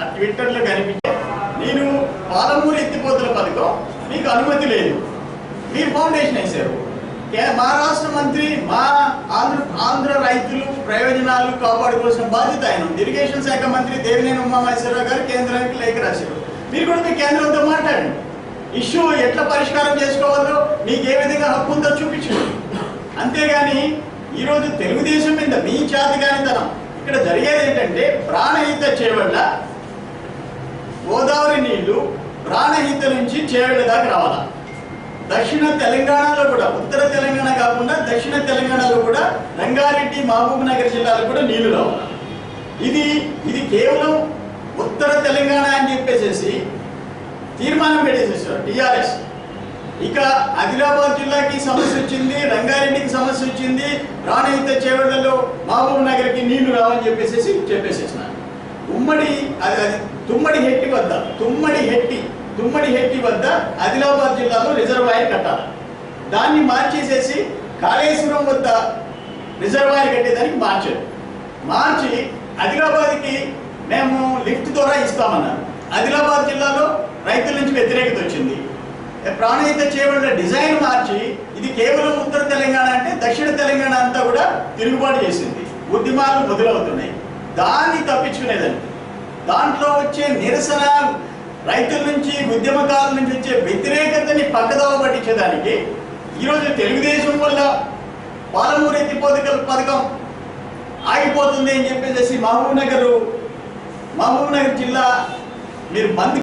ఆ ట్విట్టర్లో కనిపించే నేను పాలమూరు ఎత్తిపోతుల పథకం మీకు అనుమతి లేదు. మీరు ఫౌండేషన్ వేశారు. మా రాష్ట్ర మంత్రి మా ఆంధ్ర ఆంధ్ర రైతులు ప్రయోజనాలు కాపాడుకోవాల్సిన బాధ్యత ఆయన ఇరిగేషన్ శాఖ మంత్రి దేవినేని ఉమామహేశ్వరరావు గారు కేంద్రానికి లేఖ రాశారు. మీరు కూడా మీ కేంద్రంతో మాట్లాడండి. ఇష్యూ ఎట్లా పరిష్కారం చేసుకోవాలో మీకు ఏ విధంగా హక్కు ఉందో చూపించుకోండి అంతేగాని ఈరోజు తెలుగుదేశం మీద మీ చేతగానితనం ఇక్కడ జరిగేది ఏంటంటే ప్రాణహిత చేయవల్ల నీళ్ళు ప్రాణహిత నుంచి చేవళ్ళ దాకా రావాలా? దక్షిణ తెలంగాణలో కూడా ఉత్తర తెలంగాణ కాకుండా దక్షిణ తెలంగాణలో కూడా రంగారెడ్డి మహబూబ్ నగర్ జిల్లాలో కూడా నీళ్ళు రావాలి? ఇది ఇది కేవలం ఉత్తర తెలంగాణ అని చెప్పేసేసి తీర్మానం పెట్టేసేసారు టీఆర్ఎస్. ఇక ఆదిలాబాద్ జిల్లాకి సమస్య వచ్చింది రంగారెడ్డికి సమస్య వచ్చింది ప్రాణహిత చేవళ్ళలో మహబూబ్ నగర్కి నీళ్ళు రావని చెప్పేసి చెప్పేసేసినారు. ఉమ్మడి అది అది తుమ్మడి హెట్టి వద్ద తుమ్మడి హెట్టి తుమ్మడి హెట్టి వద్ద ఆదిలాబాద్ జిల్లాలో రిజర్వాయర్ కట్టాలి. దాన్ని మార్చేసేసి కాళేశ్వరం వద్ద రిజర్వాయర్ కట్టేదానికి మార్చారు. మార్చి ఆదిలాబాద్కి మేము లిఫ్ట్ ద్వారా ఇస్తామన్నారు. ఆదిలాబాద్ జిల్లాలో రైతుల నుంచి వ్యతిరేకత వచ్చింది. ప్రాణహిత చేయబడిన డిజైన్ మార్చి ఇది కేవలం ఉత్తర తెలంగాణ అంటే దక్షిణ తెలంగాణ అంతా కూడా తిరుగుబాటు చేసింది. ఉద్యమాలు మొదలవుతున్నాయి. దాన్ని తప్పించుకునేదాన్ని దాంట్లో వచ్చే నిరసన రైతుల నుంచి ఉద్యమకారుల నుంచి వచ్చే వ్యతిరేకతని పక్కదవ పట్టించేదానికి ఈరోజు తెలుగుదేశం వల్ల పాలమూరు ఎత్తిపోతకల పథకం ఆగిపోతుంది అని చెప్పేసి మహబూబ్ నగర్ మహబూబ్ నగర్ జిల్లా మీరు బంద్